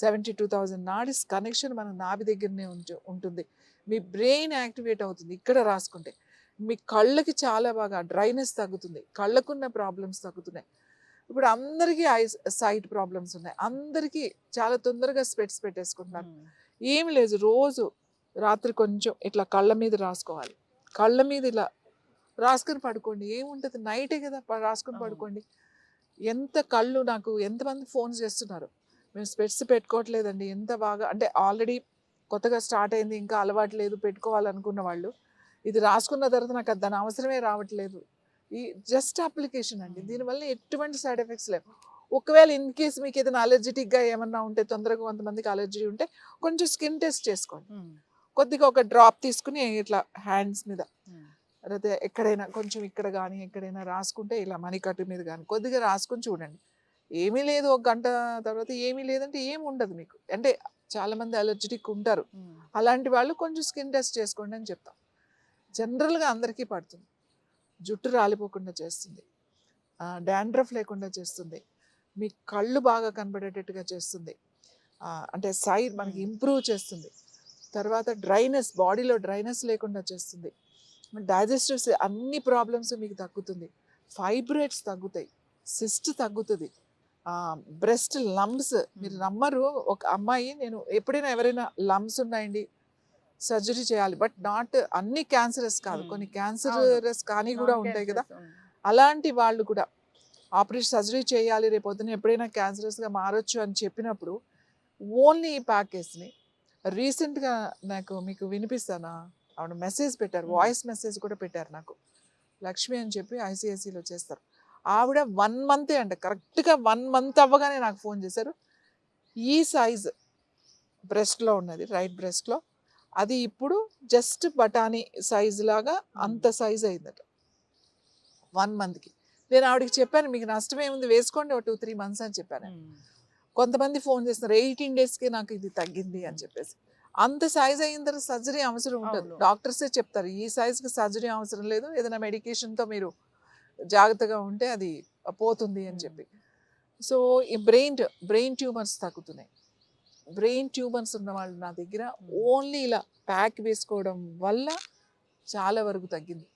Seventy two thousand నాడిస్ connection మన నాభి దగ్గరనే ఉంటు ఉంటుంది. మీ బ్రెయిన్ యాక్టివేట్ అవుతుంది ఇక్కడ రాసుకుంటే. మీ కళ్ళకి చాలా బాగా డ్రైనెస్ తగ్గుతుంది. కళ్ళకున్న ప్రాబ్లమ్స్ తగ్గుతున్నాయి. ఇప్పుడు అందరికీ ఐ సైట్ ప్రాబ్లమ్స్ ఉన్నాయి. అందరికీ చాలా తొందరగా స్పెట్స్ పెట్టేసుకుంటున్నారు. ఏమి లేదు రోజు రాత్రి కొంచెం ఇట్లా కళ్ళ మీద రాసుకోవాలి. కళ్ళ మీద ఇలా రాసుకొని పడుకోండి. ఏముంటుంది? నైటే కదా రాసుకొని. పడుకోండి. ఎంత కళ్ళు నాకు ఎంతమంది ఫోన్స్ చేస్తున్నారు? మేము స్పెట్స్ పెట్టుకోవట్లేదండి. ఎంత బాగా అంటే ఆల్రెడీ కొత్తగా స్టార్ట్ అయింది ఇంకా అలవాటు లేదు పెట్టుకోవాలనుకున్న వాళ్ళు. ఇది రాసుకున్న తర్వాత నాకు అది దాని అవసరమే రావట్లేదు. ఈ జస్ట్ అప్లికేషన్ అండి. దీనివల్ల ఎటువంటి సైడ్ ఎఫెక్ట్స్ లేవు. ఒకవేళ ఇన్ కేస్ మీకు ఏదైనా అలర్జెటిక్గా ఏమన్నా ఉంటే తొందరగా కొంతమందికి అలర్జీ ఉంటే కొంచెం స్కిన్ టెస్ట్ చేసుకోండి. కొద్దిగా ఒక డ్రాప్ తీసుకుని ఇట్లా హ్యాండ్స్ మీద లేకపోతే ఎక్కడైనా కొంచెం ఇక్కడ కానీ ఎక్కడైనా రాసుకుంటే ఇలా మణికట్టు మీద కానీ కొద్దిగా రాసుకొని చూడండి. ఏమీ లేదు ఒక గంట తర్వాత ఏమీ లేదంటే ఏమి ఉండదు మీకు. అంటే చాలా మంది అలర్జెటిక్ ఉంటారు. అలాంటి వాళ్ళు కొంచెం స్కిన్ టెస్ట్ చేసుకోండి అని చెప్తాం. జనరల్గా అందరికీ పడుతుంది. జుట్టు రాలిపోకుండా చేస్తుంది. డాండ్రఫ్ లేకుండా చేస్తుంది. మీ కళ్ళు బాగా కనబడేటట్టుగా చేస్తుంది. అంటే సైడ్ మనకి. ఇంప్రూవ్ చేస్తుంది. తర్వాత డ్రైనెస్ బాడీలో డ్రైనెస్ లేకుండా చేస్తుంది. డైజెస్టివ్స్ అన్ని ప్రాబ్లమ్స్ మీకు తగ్గుతుంది. ఫైబ్రేట్స్ తగ్గుతాయి. సిస్ట్ తగ్గుతుంది. బ్రెస్ట్ లంబ్స్ మీరు. నమ్మరు. ఒక అమ్మాయి నేను ఎప్పుడైనా ఎవరైనా లంబ్స్ ఉన్నాయండి సర్జరీ చేయాలి. బట్ నాట్ అన్ని క్యాన్సరస్ కాదు. కొన్ని క్యాన్సరస్ కానీ కూడా ఉంటాయి కదా. అలాంటి వాళ్ళు కూడా ఆపరేషన్ సర్జరీ చేయాలి రేపు పొద్దున ఎప్పుడైనా క్యాన్సరస్గా మారొచ్చు అని చెప్పినప్పుడు ఓన్లీ ఈ ప్యాకేజ్ని రీసెంట్గా నాకు మీకు వినిపిస్తానా? ఆవిడ మెసేజ్ పెట్టారు. వాయిస్ మెసేజ్ కూడా పెట్టారు నాకు. లక్ష్మి అని చెప్పి ఐసిఐసిలో చేస్తారు. ఆవిడ వన్ మంతే అంట. కరెక్ట్గా వన్ మంత్ అవ్వగానే నాకు ఫోన్ చేశారు. ఈ సైజ్ బ్రెస్ట్లో ఉన్నది రైట్ బ్రెస్ట్లో. అది ఇప్పుడు జస్ట్ బఠానీ సైజ్ లాగా అంత సైజ్ అయిందట. వన్ మంత్కి. నేను ఆవిడకి చెప్పాను మీకు నష్టం ఏముంది వేసుకోండి ఒక టూ త్రీ మంత్స్ అని చెప్పాను. కొంతమంది ఫోన్ చేస్తున్నారు ఎయిటీన్ డేస్కి నాకు ఇది తగ్గింది అని చెప్పేసి. అంత సైజ్ అయిన తర్వాత సర్జరీ అవసరం ఉంటుంది. డాక్టర్సే చెప్తారు ఈ సైజ్కి సర్జరీ అవసరం లేదు. ఏదైనా మెడికేషన్తో మీరు జాగ్రత్తగా ఉంటే అది పోతుంది అని చెప్పి. సో ఈ బ్రెయిన్ బ్రెయిన్ ట్యూమర్స్ తగ్గుతున్నాయి. బ్రెయిన్ ట్యూమర్స్ ఉన్న వాళ్ళు నా దగ్గర ఓన్లీ ఇలా ప్యాక్ వేసుకోవడం వల్ల చాలా వరకు తగ్గింది.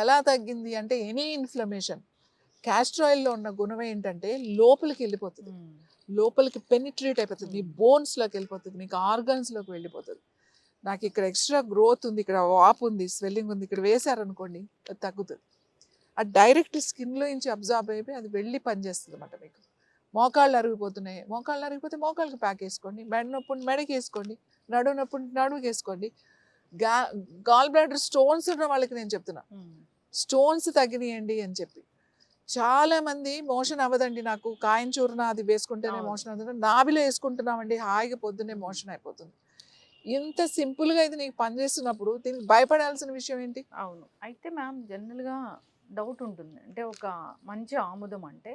ఎలా తగ్గింది అంటే ఎనీ ఇన్ఫ్లమేషన్ క్యాస్టర్ ఆయిల్లో ఉన్న గుణం ఏంటంటే లోపలికి వెళ్ళిపోతుంది. లోపలికి పెనిట్రేట్ అయిపోతుంది. మీ. బోన్స్లోకి వెళ్ళిపోతుంది. మీకు ఆర్గన్స్లోకి వెళ్ళిపోతుంది. నాకు ఇక్కడ ఎక్స్ట్రా గ్రోత్ ఉంది ఇక్కడ వాపు ఉంది స్వెల్లింగ్ ఉంది ఇక్కడ వేశారనుకోండి అది తగ్గుతుంది. అది డైరెక్ట్ స్కిన్లో నుంచి అబ్జార్బ్ అయిపోయి అది వెళ్ళి పనిచేస్తుంది అనమాట మీకు. మోకాళ్ళు అరిగిపోతున్నాయి. మోకాళ్ళు అరిగిపోతే మోకాళ్ళకి ప్యాక్ వేసుకోండి. మెడ నొప్పి ఉంటే మెడకి వేసుకోండి. నడువు నొప్పి ఉంటే నడువుకి వేసుకోండి. గా గాల్ బ్లాడర్ స్టోన్స్ ఉన్న వాళ్ళకి నేను చెప్తున్నా. స్టోన్స్ తగ్గినాయండి అని చెప్పి. చాలా మంది మోషన్ అవ్వదండి నాకు. కాయం చూర్ణ అది వేసుకుంటేనే. మోషన్ అవుతుంది. నాభిలో వేసుకుంటున్నామండి హాయిగా పొద్దున్నే మోషన్ అయిపోతుంది. ఇంత సింపుల్గా ఇది నీకు పనిచేస్తున్నప్పుడు దీనికి భయపడాల్సిన విషయం ఏంటి? అవును. అయితే మ్యామ్ జనరల్గా డౌట్ ఉంటుంది. అంటే ఒక మంచి ఆముదం అంటే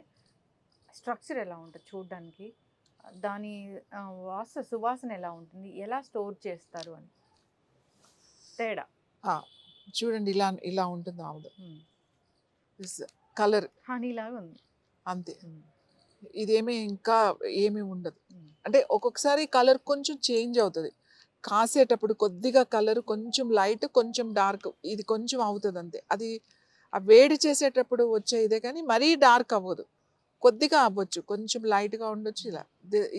స్ట్రక్చర్ ఎలా ఉంటుంది చూడడానికి? దాని వాస సువాసన ఎలా ఉంటుంది? ఎలా స్టోర్ చేస్తారు అని. తేడా? చూడండి ఇలా ఇలా ఉంటుంది ఆముదం. కలర్. హనీ లాగా ఉంది. అంతే. ఇదేమీ ఇంకా ఏమీ ఉండదు. అంటే ఒక్కొక్కసారి కలర్ కొంచెం చేంజ్ అవుతుంది. కాసేటప్పుడు కొద్దిగా కలర్ కొంచెం లైట్ కొంచెం డార్క్ ఇది కొంచెం అవుతుంది అంతే. అది ఆ వేడి చేసేటప్పుడు వచ్చే ఇదే కానీ మరీ డార్క్ అవ్వదు. కొద్దిగా అవ్వచ్చు. కొంచెం లైట్గా ఉండొచ్చు ఇలా.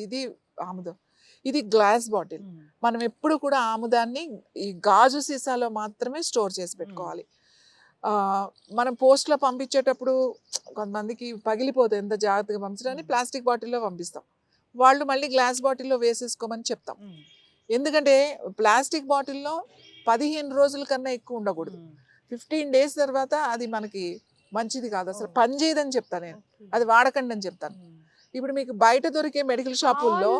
ఇది ఆముదం. ఇది గ్లాస్ బాటిల్. మనం ఎప్పుడు కూడా ఆముదాన్ని ఈ గాజు సీసాలో మాత్రమే స్టోర్ చేసి పెట్టుకోవాలి. మనం పోస్ట్లో పంపించేటప్పుడు కొంతమందికి పగిలిపోతుంది ఎంత జాగ్రత్తగా పంపించడానికి. ప్లాస్టిక్ బాటిల్లో పంపిస్తాం. వాళ్ళు మళ్ళీ గ్లాస్ బాటిల్లో వేసేసుకోమని చెప్తాం. ఎందుకంటే ప్లాస్టిక్ బాటిల్లో పదిహేను రోజుల కన్నా ఎక్కువ ఉండకూడదు. ఫిఫ్టీన్ డేస్ తర్వాత అది మనకి మంచిది కాదు. అసలు. పని చేయదని చెప్తాను నేను. అది వాడకండి అని చెప్తాను. ఇప్పుడు మీకు బయట దొరికే మెడికల్ షాపుల్లో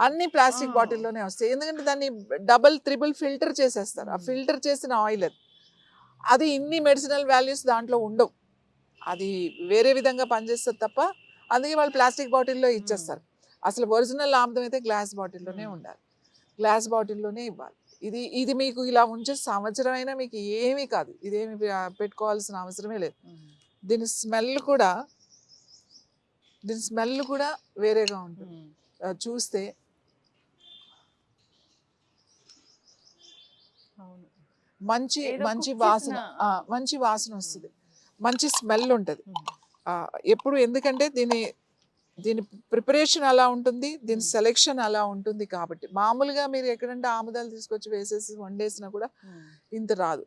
అన్ని ప్లాస్టిక్. బాటిల్లోనే వస్తాయి. ఎందుకంటే దాన్ని డబల్ త్రిబుల్ ఫిల్టర్ చేసేస్తారు. ఆ. ఫిల్టర్ చేసిన ఆయిల్ అది. అది ఇన్ని మెడిసినల్ వాల్యూస్ దాంట్లో ఉండవు. అది వేరే విధంగా పనిచేస్తుంది తప్ప అందుకే వాళ్ళు ప్లాస్టిక్ బాటిల్లో ఇచ్చేస్తారు. అసలు ఒరిజినల్ ఆముదం అయితే గ్లాస్ బాటిల్లోనే. ఉండాలి. గ్లాస్ బాటిల్లోనే ఇవ్వాలి. ఇది ఇది మీకు ఇలా ఉంచే సంవత్సరం అయినా మీకు ఏమీ కాదు. ఇదేమి పెట్టుకోవాల్సిన అవసరమే లేదు. దీని స్మెల్ కూడా దీని స్మెల్ కూడా వేరేగా ఉంటుంది. చూస్తే. మంచి మంచి వాసన మంచి వాసన వస్తుంది. మంచి స్మెల్ ఉంటుంది. ఎప్పుడు ఎందుకంటే దీని దీని ప్రిపరేషన్ అలా ఉంటుంది దీని. సెలెక్షన్ అలా ఉంటుంది కాబట్టి. మామూలుగా మీరు ఎక్కడంటే ఆముదాలు తీసుకొచ్చి వేసేసి వండేసినా కూడా. ఇంత రాదు.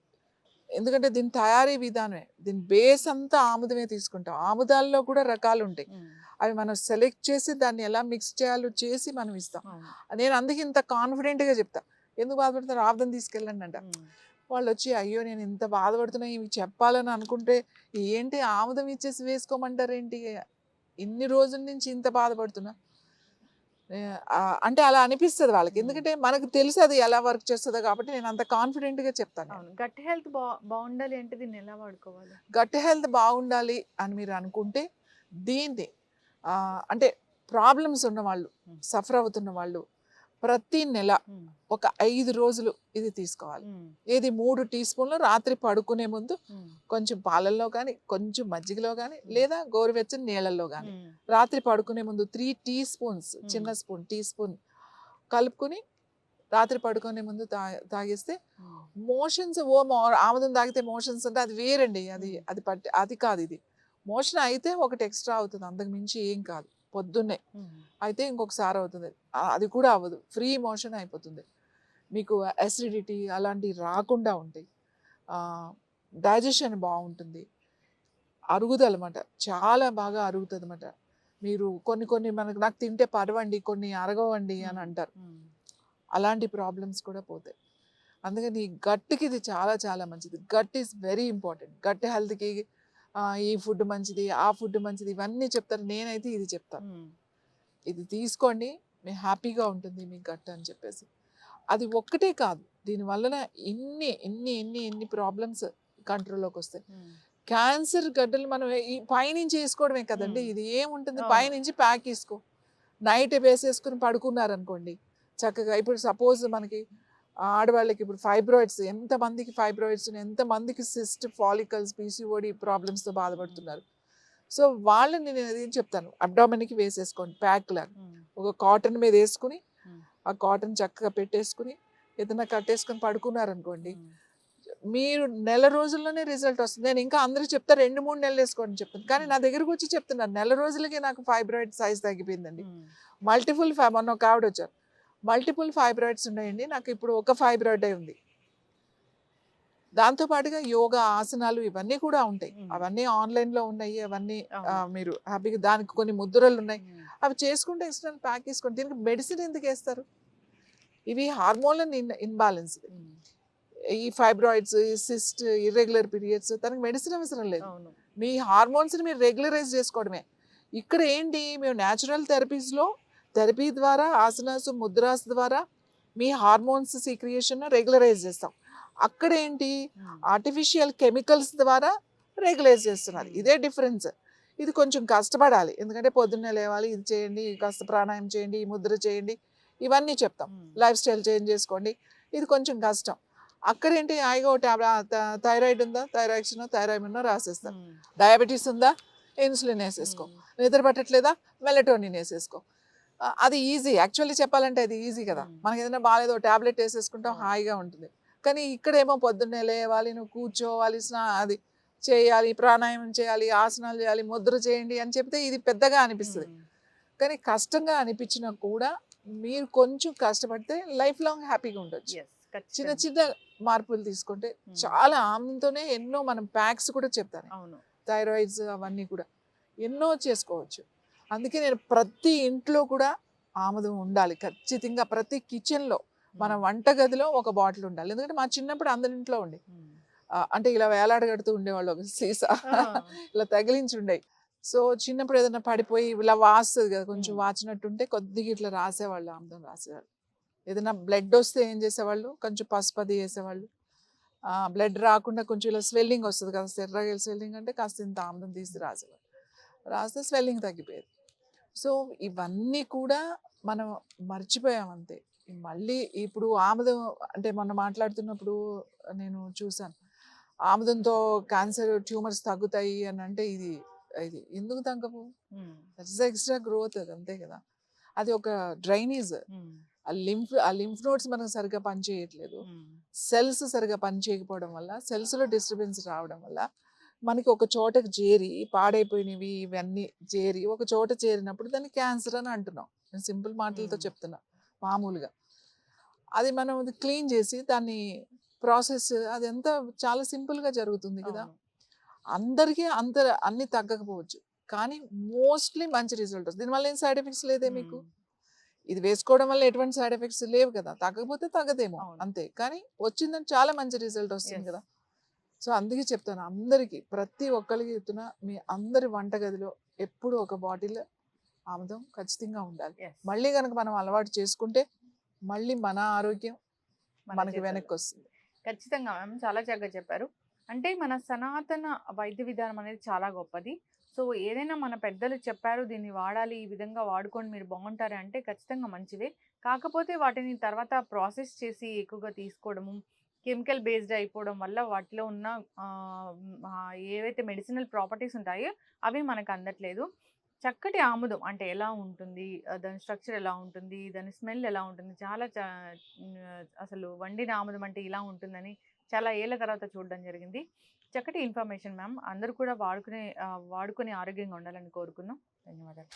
ఎందుకంటే దీని తయారీ విధానమే. దీని బేస్ అంతా ఆముదమే తీసుకుంటాం. ఆముదాల్లో కూడా రకాలు ఉంటాయి. అవి మనం సెలెక్ట్ చేసి దాన్ని ఎలా మిక్స్ చేయాలో చేసి మనం ఇస్తాం. నేను అందుకే ఇంత కాన్ఫిడెంట్గా చెప్తా. ఎందుకు బాధపడతారు ఆముదం తీసుకెళ్ళండి అంట. వాళ్ళు వచ్చి అయ్యో నేను ఇంత బాధపడుతున్నా ఇవి చెప్పాలని అనుకుంటే ఏంటి? ఆముదం ఇచ్చేసి వేసుకోమంటారేంటి? ఇన్ని రోజుల నుంచి ఇంత బాధపడుతున్నా? అంటే అలా అనిపిస్తుంది వాళ్ళకి. ఎందుకంటే మనకు తెలుసు అది ఎలా వర్క్ చేస్తుందో కాబట్టి నేను అంత కాన్ఫిడెంట్గా చెప్తాను. అవును. గట్ హెల్త్ బా బాగుండాలి అంటే దీన్ని ఎలా వాడుకోవాలి? గట్ హెల్త్ బాగుండాలి అని మీరు అనుకుంటే దీన్ని అంటే ప్రాబ్లమ్స్ ఉన్న వాళ్ళు Hmm. సఫర్ అవుతున్న వాళ్ళు ప్రతి నెల. ఒక ఐదు రోజులు ఇది తీసుకోవాలి. ఇది మూడు టీ స్పూన్లు రాత్రి పడుకునే ముందు. కొంచెం పాలల్లో కానీ కొంచెం మజ్జిగలో కానీ లేదా గోరువెచ్చని నీళ్ళల్లో కానీ. రాత్రి పడుకునే ముందు త్రీ టీ స్పూన్స్ చిన్న స్పూన్ టీ స్పూన్ కలుపుకొని రాత్రి పడుకునే ముందు తా తాగేస్తే. మోషన్స్ ఓ మో ఆముదం తాగితే మోషన్స్ అంటే అది వేరండి అది. అది పట్టి అది కాదు ఇది మోషన్ అయితే ఒకటి ఎక్స్ట్రా అవుతుంది అంతకు మించి ఏం కాదు పొద్దున్నే. అయితే ఇంకొకసారి అవుతుంది. అది కూడా అవ్వదు. ఫ్రీ మోషన్ అయిపోతుంది. మీకు అసిడిటీ అలాంటివి రాకుండా ఉంటాయి. డైజెషన్ బాగుంటుంది. అరుగుదల అనమాట చాలా బాగా అరుగుతుంది అనమాట మీరు కొన్ని కొన్ని మనకు నాకు తింటే పరవండి కొన్ని అరగవండి అని. అంటారు. అలాంటి ప్రాబ్లమ్స్ కూడా పోతాయి. అందుకని ఈ గట్కి ఇది చాలా చాలా మంచిది. Gut is very important gut హెల్త్కి ఈ ఫుడ్ మంచిది ఆ ఫుడ్ మంచిది ఇవన్నీ చెప్తారు నేనైతే ఇది చెప్తాను. ఇది తీసుకోండి మీ హ్యాపీగా ఉంటుంది మీ గట్ అని చెప్పేసి అది ఒక్కటే కాదు దీని వలన ఇన్ని ఇన్ని ఇన్ని ఇన్ని ప్రాబ్లమ్స్ కంట్రోల్లోకి వస్తాయి. క్యాన్సర్ గడ్డలు మనం ఈ పైనుంచి వేసుకోవడమే కదండి. ఇది ఏముంటుంది. పైనుంచి ప్యాక్ వేసుకో నైట్ వేసేసుకుని పడుకున్నారనుకోండి చక్కగా ఇప్పుడు సపోజ్ మనకి ఆడవాళ్ళకి ఇప్పుడు ఫైబ్రాయిడ్స్ ఎంతమందికి ఫైబ్రాయిడ్స్ ఎంతమందికి సిస్ట్ ఫాలికల్స్ పీసీఓడి ప్రాబ్లమ్స్తో బాధపడుతున్నారు సో వాళ్ళని నేను ఏం చెప్తాను అబ్డామిన్కి వేసేసుకోండి ప్యాక్ లాగా. ఒక కాటన్ మీద వేసుకుని. ఆ కాటన్ చక్కగా పెట్టేసుకుని ఏదైనా కట్టేసుకొని పడుకున్నారనుకోండి. మీరు నెల రోజుల్లోనే రిజల్ట్ వస్తుంది నేను ఇంకా అందరూ చెప్తా రెండు మూడు నెలలు వేసుకోండి చెప్తాను కానీ నా దగ్గరకు వచ్చి చెప్తున్నాను నెల రోజులకే నాకు ఫైబ్రాయిడ్ సైజ్ తగ్గిపోయిందండి. మల్టిపుల్ ఫై మొన్న ఒక ఆవిడ వచ్చారు మల్టిపుల్ ఫైబ్రాయిడ్స్ ఉన్నాయండి. నాకు ఇప్పుడు ఒక ఫైబ్రాయిడే ఉంది. దాంతో పాటుగా యోగా ఆసనాలు ఇవన్నీ కూడా ఉంటాయి. అవన్నీ ఆన్లైన్లో ఉన్నాయి. అవన్నీ. మీరు హ్యాపీగా దానికి కొన్ని ముద్రలు ఉన్నాయి. అవి చేసుకుంటే ఎక్స్టర్నల్ ప్యాక్ చేసుకోండి దీనికి మెడిసిన్ ఎందుకు వేస్తారు? ఇవి హార్మోన్ ఇన్ ఇన్బ్యాలెన్స్. ఈ ఫైబ్రాయిడ్స్ ఈ సిస్ట్ ఇర్రెగ్యులర్ పీరియడ్స్ తనకి మెడిసిన్ అవసరం లేదు. మీ హార్మోన్స్ని మీరు రెగ్యులరైజ్ చేసుకోవడమే. ఇక్కడ ఏంటి? మేము న్యాచురల్ థెరపీస్లో థెరపీ ద్వారా ఆసనాస్ ముద్రాస్ ద్వారా మీ హార్మోన్స్ సీక్రియేషన్ రెగ్యులరైజ్ చేస్తాం. అక్కడ ఏంటి. ఆర్టిఫిషియల్ కెమికల్స్ ద్వారా రెగ్యులైజ్ చేస్తున్నారు. ఇదే డిఫరెన్స్. ఇది కొంచెం కష్టపడాలి. ఎందుకంటే పొద్దున్నే లేవాలి ఇది చేయండి కాస్త ప్రాణాయామం చేయండి ఈ ముద్ర చేయండి ఇవన్నీ చెప్తాం. లైఫ్ స్టైల్ చేంజ్ చేసుకోండి. ఇది కొంచెం కష్టం. అక్కడ ఏంటి హాయిగా ట్యాబ్లెట్ థైరాయిడ్ ఉందా? థైరాయిడ్స్ థైరాయిడ్ ఉన్నా రాసేస్తారు ఉమ్. డయాబెటీస్ ఉందా? ఇన్సులిన్ వేసేసుకో. నిద్ర పట్టట్లేదా? మెలటోనిన్ వేసేసుకో. అది ఈజీ యాక్చువల్లీ చెప్పాలంటే అది ఈజీ కదా. మనకి ఏదైనా బాగాలేదో టాబ్లెట్ వేసేసుకుంటాం. హాయిగా ఉంటుంది కానీ ఇక్కడేమో పొద్దున్నే లేవాలి నువ్వు కూర్చోవాలి స్నా అది చేయాలి ప్రాణాయామం చేయాలి ఆసనాలు చేయాలి ముద్ర చేయండి అని చెప్తే ఇది పెద్దగా అనిపిస్తుంది. కానీ కష్టంగా అనిపించినా కూడా మీరు కొంచెం కష్టపడితే లైఫ్ లాంగ్ హ్యాపీగా ఉండొచ్చు చిన్న. చిన్న మార్పులు తీసుకుంటే. చాలా ఆమెతోనే ఎన్నో మనం ప్యాక్స్ కూడా చెప్తాను అవును థైరాయిడ్స్ అవన్నీ కూడా ఎన్నో చేసుకోవచ్చు అందుకే నేను ప్రతి ఇంట్లో కూడా ఆముదం ఉండాలి. ఖచ్చితంగా ప్రతి కిచెన్లో మన. వంటగదిలో ఒక బాటిల్ ఉండాలి. ఎందుకంటే మా చిన్నప్పుడు అందరి ఇంట్లో ఉండే. అంటే ఇలా వేలాడగడుతూ ఉండేవాళ్ళు ఒక సీసా. ఇలా తగిలించి ఉండేవి సో చిన్నప్పుడు ఏదైనా పడిపోయి ఇలా వాస్తుంది కదా కొంచెం. వాచినట్టుంటే కొద్దిగా ఇట్లా రాసేవాళ్ళు ఆముదం రాసేవాళ్ళు. ఏదైనా బ్లడ్ వస్తే ఏం చేసేవాళ్ళు? కొంచెం పసుపది వేసేవాళ్ళు. బ్లడ్ రాకుండా కొంచెం ఇలా స్వెల్లింగ్ వస్తుంది కదా ఎర్రగా స్వెల్లింగ్ అంటే కాస్త ఇంత ఆముదం తీసి రాసేవాళ్ళు. రాస్తే స్వెల్లింగ్ తగ్గిపోయేది. సో ఇవన్నీ కూడా మనం మర్చిపోయాం అంతే. మళ్ళీ ఇప్పుడు ఆముదం అంటే మొన్న మాట్లాడుతున్నప్పుడు నేను చూసాను ఆముదంతో క్యాన్సర్ ట్యూమర్స్ తగ్గుతాయి అని అంటే ఇది ఇది ఎందుకు తగ్గవు. దట్స్ ఎక్స్ట్రా గ్రోత్ అది అంతే కదా. అది ఒక డ్రైనేజ్. ఆ లింఫ్ ఆ లింఫ్ నోట్స్ మనకు సరిగ్గా పనిచేయట్లేదు. సెల్స్ సరిగా పనిచేయకపోవడం వల్ల సెల్స్లో డిస్టర్బెన్స్ రావడం వల్ల మనకి ఒక చోటకి చేరి పాడైపోయినవి ఇవన్నీ చేరి ఒక చోట చేరినప్పుడు దాన్ని క్యాన్సర్ అని అంటున్నాం నేను సింపుల్ మాటలతో. చెప్తున్నా మామూలుగా అది మనం క్లీన్ చేసి దాన్ని ప్రాసెస్ అది ఎంత చాలా సింపుల్గా జరుగుతుంది కదా. అందరికీ అంత అన్ని తగ్గకపోవచ్చు కానీ మోస్ట్లీ మంచి రిజల్ట్ వస్తుంది దీనివల్ల ఏం సైడ్ ఎఫెక్ట్స్ లేదే మీకు. ఇది వేసుకోవడం వల్ల ఎటువంటి సైడ్ ఎఫెక్ట్స్ లేవు కదా తగ్గకపోతే తగ్గదేమో. అంతే కానీ వచ్చిందని చాలా మంచి రిజల్ట్ వస్తుంది. కదా సో అందుకే చెప్తాను. అందరికీ ప్రతి ఒక్కరికి చెప్తున్నా మీ అందరి వంటగదిలో ఎప్పుడు ఒక బాటిల్ ఆముదం ఖచ్చితంగా ఉండాలి. మళ్ళీ కనుక మనం అలవాటు చేసుకుంటే మళ్ళీ మన ఆరోగ్యం మన మనకి. వెనక్కి వస్తుంది ఖచ్చితంగా మ్యామ్ చాలా చక్కగా చెప్పారు. అంటే మన సనాతన వైద్య విధానం అనేది చాలా గొప్పది. సో ఏదైనా మన పెద్దలు చెప్పారు దీన్ని వాడాలి ఈ విధంగా వాడుకొని మీరు బాగుంటారు అంటే ఖచ్చితంగా మంచివే కాకపోతే వాటిని తర్వాత ప్రాసెస్ చేసి ఎక్కువగా తీసుకోవడము కెమికల్ బేస్డ్ అయిపోవడం వల్ల వాటిలో ఉన్న ఏవైతే మెడిసినల్ ప్రాపర్టీస్ ఉంటాయో అవి మనకు అందట్లేదు. చక్కటి ఆముదం అంటే ఎలా ఉంటుంది దాని స్ట్రక్చర్ ఎలా ఉంటుంది దాని స్మెల్ ఎలా ఉంటుంది చాలా అసలు వండిన ఆముదం అంటే ఇలా ఉంటుందని చాలా ఏళ్ళ తర్వాత చూడడం జరిగింది. చక్కటి ఇన్ఫర్మేషన్ మ్యామ్. అందరూ కూడా వాడుకునే ఆ, వాడుకొని ఆరోగ్యంగా ఉండాలని కోరుకున్నాం ధన్యవాదాలు.